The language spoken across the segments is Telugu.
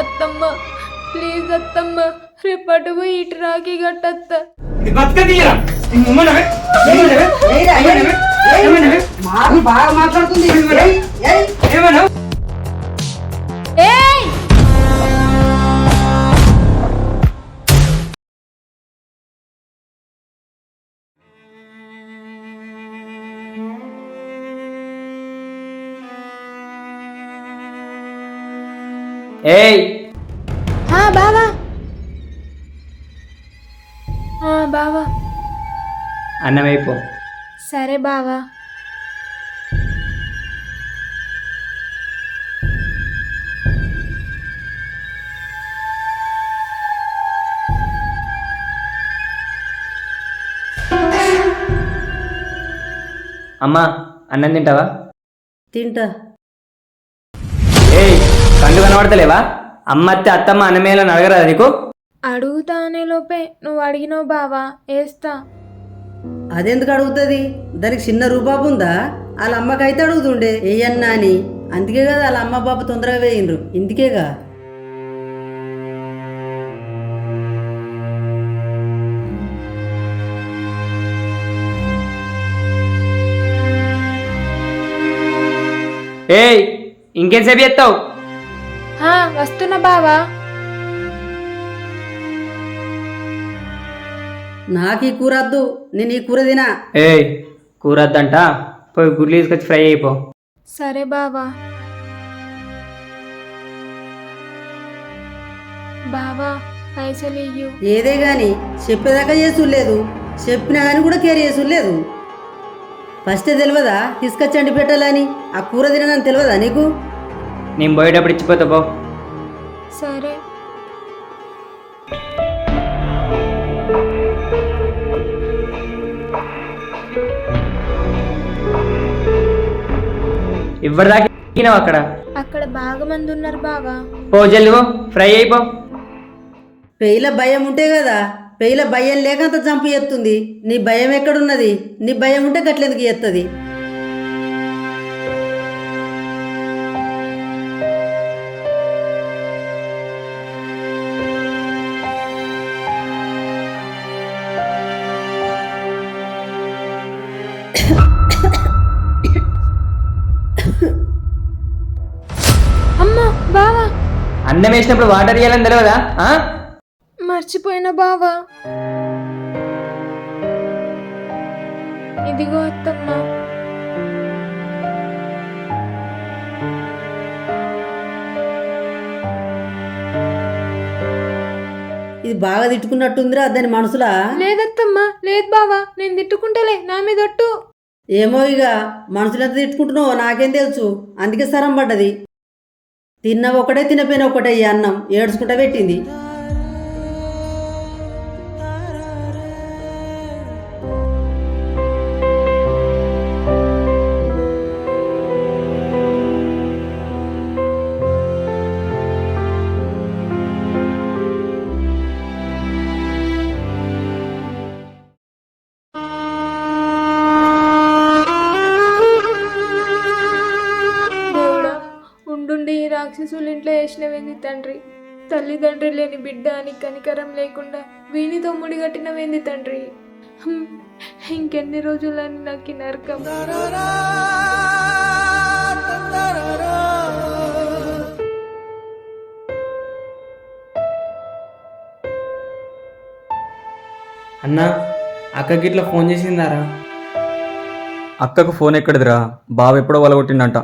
అత్తమ్మ. ప్లీజ్ అత్తమ్మ రేపటి పోయి ఇటు రాఖీ కట్టత్త. ఇది బతకదీయరా ఏయ్! ఆ, బావా. ఆ, బావా. అన్నం అయిపో సరే బావా. అమ్మా అన్నం తింటావా? తింటా. కళ్ళు కనబడతలేవా? అమ్మ అత్తే అత్తమ్మ అన్నమేలని అడగరాదా నీకు? అడుగుతా అనే లోపే నువ్వు అడిగినావు బావా వేస్తా అదెందుకు అడుగుతుంది? దానికి చిన్న రూపాపు ఉందా? వాళ్ళ అమ్మకైతే అడుగుతుండే ఏయన్నా అని అందుకే కదా వాళ్ళ అమ్మ బాబు తొందరగా వేయిండ్రు. ఇందుకేగా? ఏయ్ ఇంకేంసేపు చేస్తావు? ఆ, వస్తున్నా బావా. నాకు ఈ కూర వద్దు నేను ఈ కూర తినా. ఏయ్ కూర వద్దంట పోయి గుడ్లు తీసుకొచ్చి ఫ్రై అయిపో. సరే బావా. బావా పైసలు ఇయ్యు. ఏదే గాని చెప్పేదాకా చేసులేదు చెప్పినా కానీ కూడా కేర్ చేసులేదు ఫస్ట్ తెలియదా తీసుకొచ్చండి పెట్టాలని ఆ కూర తినని తెలియదా నీకు? నేను పోయేటప్పుడు ఇచ్చిపోతా పో. సరే. ఇవ్వరిదాకా ఎక్కినావు అక్కడ? అక్కడ బాగా మంది ఉన్నారు బావా పో జల్ది పో. ఫ్రై అయిపో పెయిల భయం ఉంటే కదా పెయిల భయం లేక అంత చంపు ఎత్తుంది నీ భయం ఎక్కడున్నది? నీ భయం ఉంటే గట్లెందుకు ఎత్తది అన్నం వేసినప్పుడు వాటర్ ఇవ్వాలని తెలియదా ఆ? మర్చిపోయిన బావా. ఇదిగో అత్తమ్మ. ఇది బాగా తిట్టుకున్నట్టుందిరా దాని మనసులా? లేదత్తమ్మ లేదు బావా. నేను తిట్టుకుంటలే నా మీద ఒట్టు. ఏమో ఇక మనసులు ఎంత తిట్టుకుంటున్నావో నాకేం తెలుసు. అందుకే సరం పడ్డది. తిన్న ఒకటే తినపోయిన ఒకటే అన్నం. ఏడ్చుకుంటా పెట్టింది. రాక్షసులు ఇంట్లో వేసినవేంది తండ్రి? తల్లిదండ్రి లేని బిడ్డ అని కనికరం లేకుండా వీనితో ముడిగట్టినవేంది తండ్రి? హ్మ్, ఇంకెన్ని రోజులని నాకు నరకం. అన్నా అక్కకి ఇట్లా ఫోన్ చేసిందారా? అక్కకు ఫోన్ ఎక్కడిదిరా? బావ ఎప్పుడో వలగొట్టిండంట.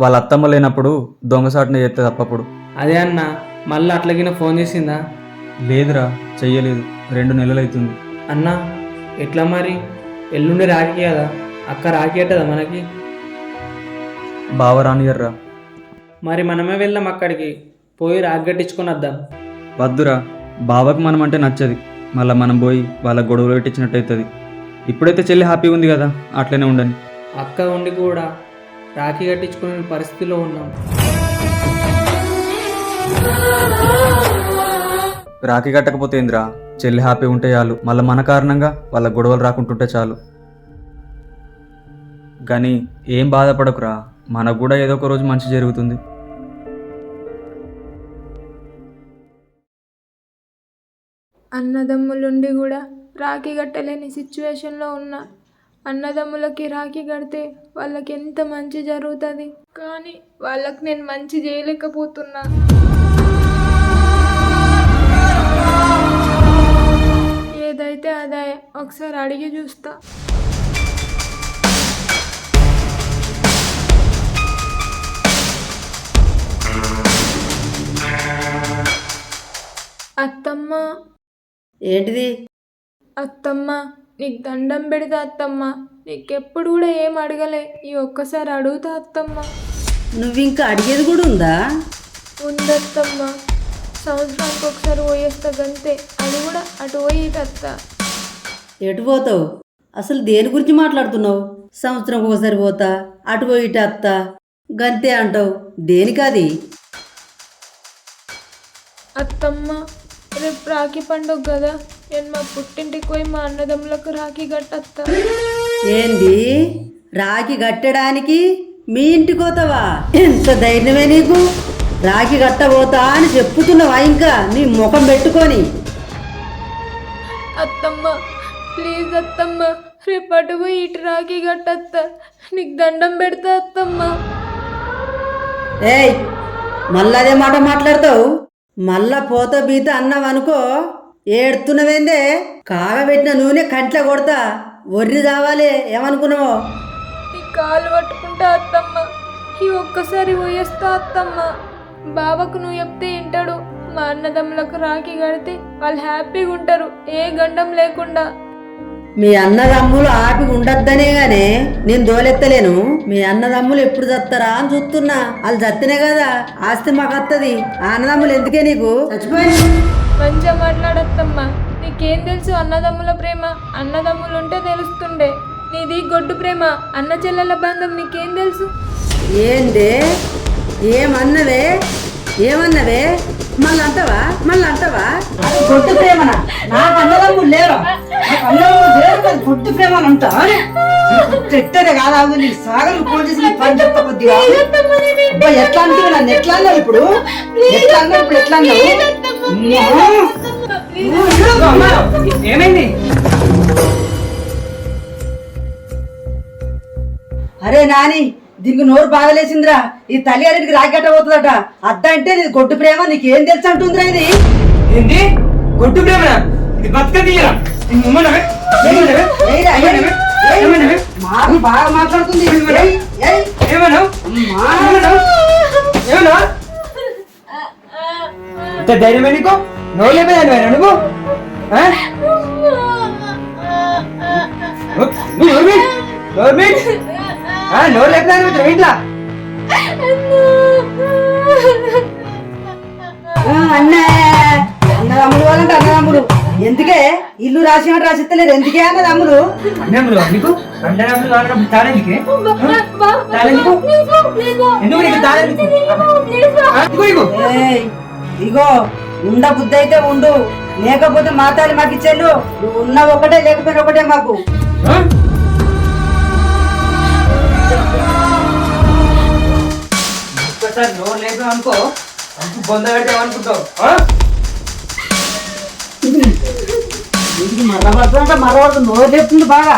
వాళ్ళ అత్తమ్మ లేనప్పుడు దొంగసాటున చేస్తుంది అప్పప్పుడు అదే అన్న మళ్ళీ అట్లాగిన ఫోన్ చేసిందా? లేదురా చెయ్యలేదు. రెండు నెలలు అవుతుంది అన్నా ఎట్లా మరి? ఎల్లుండి రాకి కదా. అక్క రాకేటదా మనకి? బావ రానియర్రా మరి మనమే వెళ్దాం అక్కడికి. పోయి రాకి కట్టించుకొని వద్దాం. వద్దురా బావకు మనం అంటే నచ్చది. మళ్ళీ మనం పోయి వాళ్ళ గొడవలు పెట్టించినట్టు అవుతుంది ఇప్పుడైతే చెల్లి హ్యాపీగా ఉంది కదా అట్లనే ఉండని అక్క ఉండి కూడా రాఖీ కట్టించుకునే పరిస్థితిలో ఉన్నాం. రాఖీ కట్టకపోతే ఇంద్రా చెల్లి హ్యాపీ ఉంటే చాలు. మళ్ళీ మన కారణంగా వాళ్ళ గొడవలు రాకుంటుంటే చాలు. కానీ ఏం బాధపడకురా మనకు కూడా ఏదో ఒక రోజు మంచి జరుగుతుంది. అన్నదమ్ములుండి కూడా రాఖీ కట్టలేని సిచ్యువేషన్లో ఉన్నా. అన్నదమ్ములకి రాఖీ కడితే వాళ్ళకి ఎంత మంచి జరుగుతుంది? కానీ వాళ్ళకి నేను మంచి చేయలేకపోతున్నా. ఏదైతే అదే ఒకసారి అడిగి చూస్తా. అత్తమ్మ. ఏంటిది? అత్తమ్మ. నీకు దండం పెడతా అత్తమ్మ. నీకెప్పుడు కూడా ఏం అడగలే. ఈ ఒక్కసారి అడుగుతా అత్తమ్మ. నువ్వు ఇంకా అడిగేది కూడా ఉందా? ఉందత్తమ్మ సంవత్సరానికి ఒకసారి పోయేస్తా గంతే. అది కూడా అటు పోయి అత్త. ఎటు పోతావు? అసలు దేని గురించి మాట్లాడుతున్నావు? సంవత్సరం ఒకసారి పోతా అటు పోయి ఇటు అత్త. గంతే అంటావు. దేనికది అత్తమ్మ రేపు రాఖీ పండుగ కదా. నేను మా పుట్టింటికి పోయి మా అన్నదమ్ములకు రాఖీ కట్టత్తా. ఏంది? రాఖీ కట్టడానికి మీ ఇంటికి పోతావా ఎంత ధైర్యమే నీకు? రాఖీ కట్టబోతా అని చెప్పుతున్నావా ఇంకా? నీ ముఖం పెట్టుకొని. అత్తమ్మ ప్లీజ్ అత్తమ్మ రేపు అటు పోయి ఇటు రాఖీ కట్టత్తా. నీకు దండం పెడతా అత్తమ్మ. ఏయ్ మళ్ళా అదే మాట మాట్లాడతావు? మళ్ళా పోత బీత అన్నావు అనుకో ఏడుతున్నవేందే? కాగబెట్టిన నూనె కంట్లో కొడతా ఒర్రి రావాలి ఏమనుకున్నావు? నీ కాలు పట్టుకుంటా అత్తమ్మ. ఈ ఒక్కసారి పోయేస్తా అత్తమ్మ. బావకు నువ్వు చెప్తే వింటాడు. మా అన్నదమ్ములకు రాఖీ కడితే వాళ్ళు హ్యాపీగా ఉంటారు. ఏ గండం లేకుండా. మీ అన్నదమ్ములు ఆపి ఉండద్దనే గానే నేను దోలెత్తలేను. మీ అన్నదమ్ములు ఎప్పుడు చస్తారా అని చూస్తున్నా. వాళ్ళు చస్తేనే కదా ఆస్తి మాకు వస్తుంది ఆ అన్నదమ్ములు ఎందుకే నీకు? చచ్చిపోయింది మంచిగా మాట్లాడత్తమ్మ నీకేం తెలుసు అన్నదమ్ముల ప్రేమ? అన్నదమ్ములు ఉంటే తెలుస్తుండే. నీది గొడ్డు ప్రేమ. అన్న చెల్లెల బంధం నీకేం తెలుసు? ఏందే? ఏమన్నవే? ఏమన్నవే? మళ్ళీ అంటవా మళ్ళీ అంటవా పొట్టు ప్రేమన? నాకు అన్నదమ్ములు లేరు? ప్రేమ అంటా పెట్టదే కాదు నీ సాగలు ఫోన్ చేసి నీ పని చెప్తా కొద్దిగా అబ్బా ఎట్లా అంటే నన్ను? ఎట్లా అన్నావు ఇప్పుడు? ఎట్లా అన్నావు ఇప్పుడు? ఎట్లా అన్నావు! ఏమైంది? అరే నాని దీనికి నోరు బాగలేసిందిరా. ఈ తల్లి గారికి రాకెట్ట పోతుందట. అద్ద అంటే నీది గొడ్డు ప్రేమ నీకేం తెలుసు అంటుందిరా ఇది? ఏంది? గొడ్డు ప్రేమనా? ఇది బతక మాకు బాగా మాట్లాడుతుంది ఏమన్నావు ఏమన్నావు ఇంత ధైర్యమే నీకు నువ్వు? ఆ? నువ్వు నోరు లేపేదాన్ని వచ్చావు ఇంట్లో? అన్నే అన్నదమ్ముడు వాళ్ళంటే అన్నదమ్ముడు. ఎందుకే ఇల్లు రాసినట్టు రాసిస్తలేరు ఎందుకే అన్నదమ్ముడు అన్నములు నీకు ఎందుకు ఇగో ఉండ బుద్ధి అయితే ఉండు లేకపోతే మాతాలి మాకు ఇచ్చేళ్ళు నువ్వు ఉన్న ఒకటే లేకపోయినా ఒకటే మాకు? ఒక్కసారి నోరు లేదు అనుకో పెడతావు అనుకుంటావు ఆ? ఇది అంటే మర్రబడుతు నోరు చెప్తుంది బాగా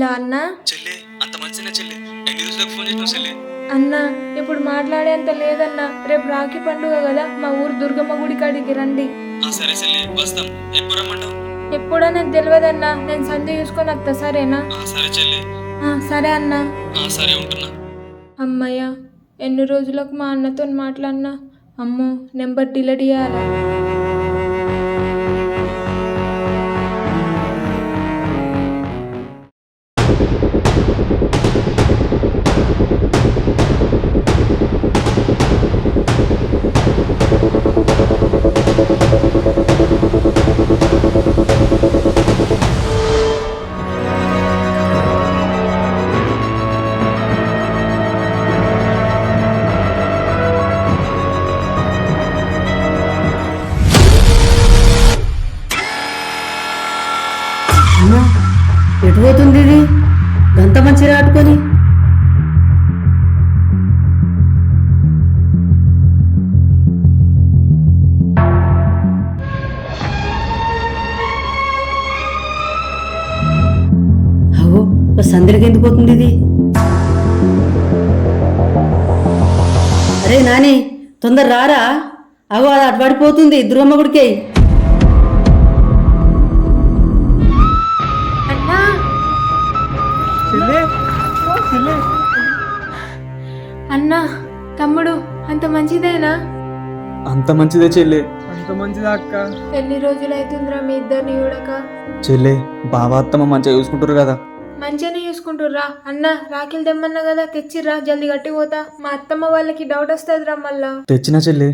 హలో అన్న. చెల్లి అంత మంచిగా చెల్లి. ఎన్ని రోజులకు ఫోన్ చేసినావు చెల్లి? అన్న ఇప్పుడు మాట్లాడేంత లేదన్న. రేపు రాఖీ పండుగ కదా మా ఊరు దుర్గమ్మ గుడి కాడికి రండి. సరే చెల్లి వస్తాం. ఎప్పుడు రమ్మంటావు? ఎప్పుడో నాకు తెలియదన్నా నేను సంధ్య చూసుకొని వస్తా సరేనా? సరే చెల్లి. ఆ, సరే అన్న. సరే ఉంటున్నా. అమ్మయ్య ఎన్ని రోజులకు మా అన్నతో మాట్లాడినా? అమ్మో నెంబర్ డిలీట్ చేయాలి? సందడికి ఎందుకు పోతుంది ఇది అరే నాని తొందర రారా? అగో అది అటుపడిపోతుంది దుర్గమ్మ గుడికి అన్నా. అన్నా తమ్ముడు అంత మంచిదేనా? అంత మంచిదే చెల్లె. అంత మంచిదా అక్క. ఎన్ని రోజులు అవుతుందిరా మీ ఇద్దరిని చూడక? చెల్లె బావ అత్తమ్మ మంచిగా చూసుకుంటారు కదా. మంచిగానే తీసుకుంటుర్రా అన్న రాఖీలు తెమ్మన్నా కదా తెచ్చిర్రా జల్ది కట్టిపోతా. మా అత్తమ్మ వాళ్ళకి డౌట్ వస్తుందిరా మళ్ళా. తెచ్చిన చెల్లి.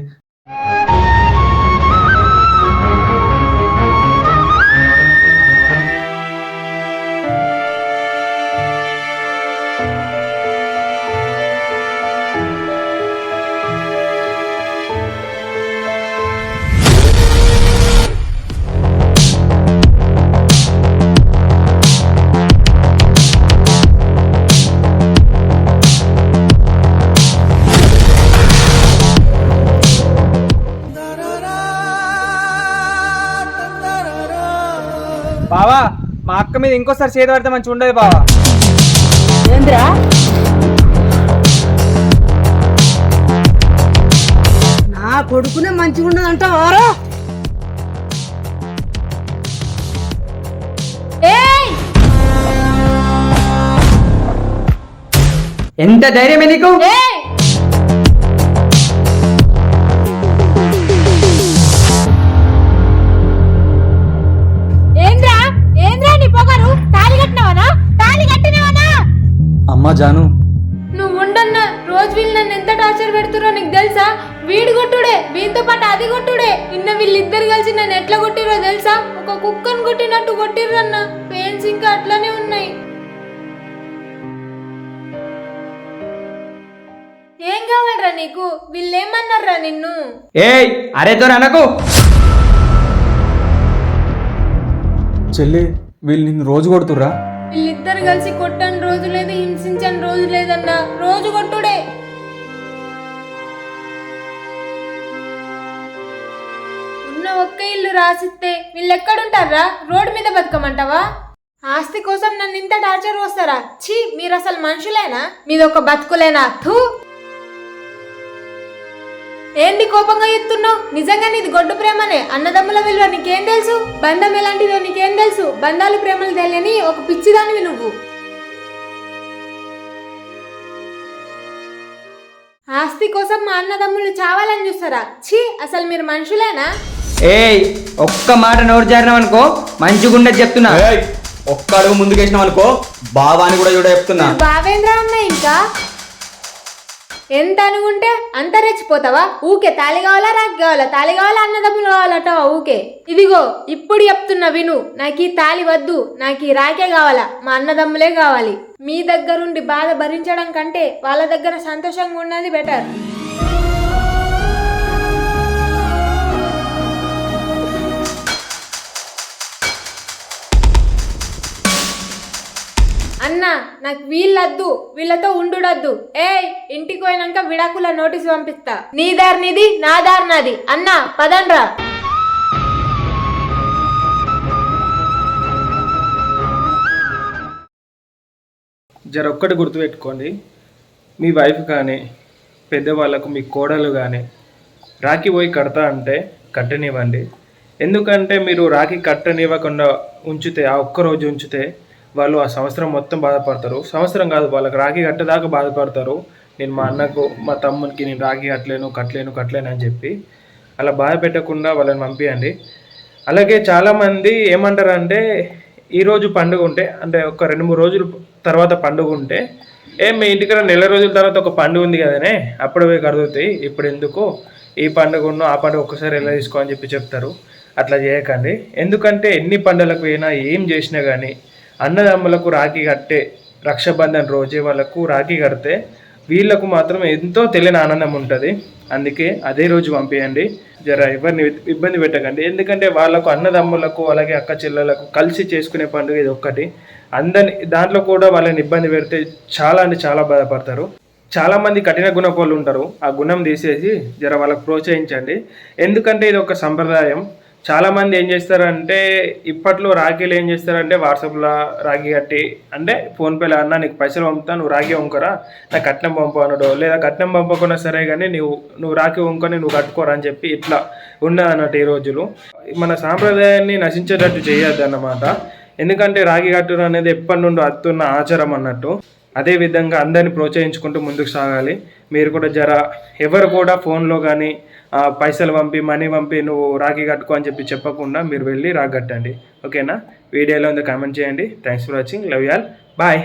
మీద ఇంకోసారి చేతి పడితే మంచిగా ఉండదు బావా. ఏంద్రా? నా కొడుకునే మంచిగా ఉన్నదంట వారా ఏయ్! ఎంత ధైర్యమే నీకు? జాను నువ్వు ఉండన్న రోజు వీళ్ళు నన్ను ఎంత టార్చర్ పెడుతురో నీకు తెలుసా? వీడు కొట్టుడే వీటితో పాటు అది కొట్టుడే. నిన్న వీళ్ళిద్దరు కలిసి నన్ను ఎట్లా కొట్టిరో తెలుసా? ఒక కుక్కను కొట్టినట్టు కొట్టిర్రన్న. పెయిన్స్ ఇంకా అట్లనే ఉన్నాయి. ఏం కావాలరా నీకు? వీళ్ళేమన్నారా నిన్ను? ఏయ్ అరే దొర అనకు. చెల్లె వీళ్ళు నిన్ను రోజు కొడుతుర్రా? ఇద్దరు కలిసి కొట్టని రోజు లేదు హింసించని రోజు లేదన్న రోజు కొట్టుడే. ఉన్న ఒక్క ఇల్లు రాసిస్తే వీళ్ళు ఎక్కడుంటారా రోడ్డు మీద బతకమంటావా? ఆస్తి కోసం నన్ను ఇంత టార్చర్ వస్తారా ఛీ మీరు అసలు మనుషులేనా? మీదొక బతుకులేనా? థూ! ఏంది కోపంగా ఎత్తున్నావు నిజంగా నీది గొడ్డు ప్రేమనే? అన్నదమ్ముల విలువ నీకేం తెలుసు? బంధం ఎలాంటిదో నీకేం తెలుసు? బంధాలు ప్రేమలు తెలియని ఒక పిచ్చిదానివి నువ్వు. ఆస్తి కోసం మా అన్నదమ్ములు చావాలని చూస్తారా? ఛీ అసలు మీరు మనుషులేనా? ఏయ్ ఒక్క మాట నోరు జారినావు అనుకో మంచిగుండదు చెప్తున్నా. ఒక్క అడుగు ముందుకేసినాం అనుకో బావాని కూడా చూడ చెప్తున్నా. బావేంద్ర అన్న ఇంకా? ఎంత అనుకుంటే అంత రెచ్చిపోతావా? ఊకే తాళి కావాలా రాగి కావాలా? తాళి కావాలా అన్నదమ్ములు కావాలట ఊకే. ఇదిగో ఇప్పుడు చెప్తున్నా విను. నాకు ఈ తాళి వద్దు. నాకు ఈ రాకే కావాలా. మా అన్నదమ్ములే కావాలి. మీ దగ్గరుండి బాధ భరించడం కంటే వాళ్ళ దగ్గర సంతోషంగా ఉన్నది బెటర్ అన్న నాకు వీళ్ళొద్దు వీళ్ళతో ఉండుడొద్దు. ఏ ఇంటికి పోయినాక విడాకుల నోటీస్ పంపిస్తా. నీ దారి నీది నా దారి నాది. అన్న పదండ్రా. జర ఒక్కటి గుర్తుపెట్టుకోండి మీ వైఫ్ కానీ పెద్దవాళ్ళకు మీ కోడలు కానీ రాఖీ పోయి కడతా అంటే కట్టనివ్వండి. ఎందుకంటే మీరు రాఖీ కట్టనివ్వకుండా ఉంచితే ఆ ఒక్క రోజు ఉంచితే వాళ్ళు ఆ సంవత్సరం మొత్తం బాధపడతారు. సంవత్సరం కాదు వాళ్ళకి రాఖీ కట్టేదాకా బాధపడతారు. నేను మా అన్నకు మా తమ్మునికి నేను రాఖీ కట్టలేను కట్టలేను కట్టలేను అని చెప్పి అలా బాధ పెట్టకుండా వాళ్ళని పంపించండి అలాగే చాలామంది ఏమంటారంటే ఈరోజు పండుగ ఉంటే అంటే ఒక రెండు మూడు రోజుల తర్వాత పండుగ ఉంటే ఏ మీ ఇంటికి నెల రోజుల తర్వాత ఒక పండుగ ఉంది కదనే అప్పుడు పోయి కడుగుతాయి. ఇప్పుడు ఎందుకు ఈ పండుగ ఆ పండుగ ఒక్కసారి ఎలా తీసుకో అని చెప్పి చెప్తారు. అట్లా చేయకండి. ఎందుకంటే ఎన్ని పండుగలకు అయినా ఏం చేసినా కానీ అన్నదమ్ములకు రాఖీ కట్టే రక్షాబంధన్ రోజే వాళ్ళకు రాఖీ కడితే వీళ్ళకు మాత్రం ఎంతో తెలియని ఆనందం ఉంటుంది. అందుకే అదే రోజు పంపేయండి. జర ఎవరిని ఇబ్బంది పెట్టకండి. ఎందుకంటే వాళ్ళకు అన్నదమ్ములకు అలాగే అక్క చెల్లెలకు కలిసి చేసుకునే పండుగ ఇది ఒక్కటి. అందరి దాంట్లో కూడా వాళ్ళని ఇబ్బంది పెడితే చాలా అంటే చాలా బాధపడతారు. చాలా మంది కఠిన గుణపోళ్ళు ఉంటారు. ఆ గుణం తీసేసి జర వాళ్ళకి ప్రోత్సహించండి. ఎందుకంటే ఇది ఒక సంప్రదాయం. చాలామంది ఏం చేస్తారంటే ఇప్పట్లో రాఖీలు ఏం చేస్తారంటే వాట్సాప్లో రాఖీ కట్టి అంటే ఫోన్పేలో అన్న నీకు పైసలు పంపుతా నువ్వు రాఖీ వంకరా నాకు కట్నం పంపు అనడు. లేదా కట్నం పంపకుండా సరే కానీ నువ్వు నువ్వు రాఖీ వంకొని నువ్వు కట్టుకోరా అని చెప్పి ఇట్లా ఉన్నది అన్నట్టు ఈ రోజులు. మన సాంప్రదాయాన్ని నశించేటట్టు చేయొద్దు అన్నమాట ఎందుకంటే రాఖీ కట్టుడు అనేది ఎప్పటి నుండి అత్తున్న ఆచారం అన్నట్టు. అదే విధంగా అందరిని ప్రోత్సహించుకుంటూ ముందుకు సాగాలి. మీరు కూడా జర ఎవరు కూడా ఫోన్లో కానీ పైసలు పంపి మనీ పంపి నువ్వు రాఖీ కట్టుకో అని చెప్పి చెప్పకుండా మీరు వెళ్ళి రాఖీ కట్టండి ఓకేనా? వీడియోలో ఉంది కామెంట్ చేయండి. Thanks for watching love y'all bye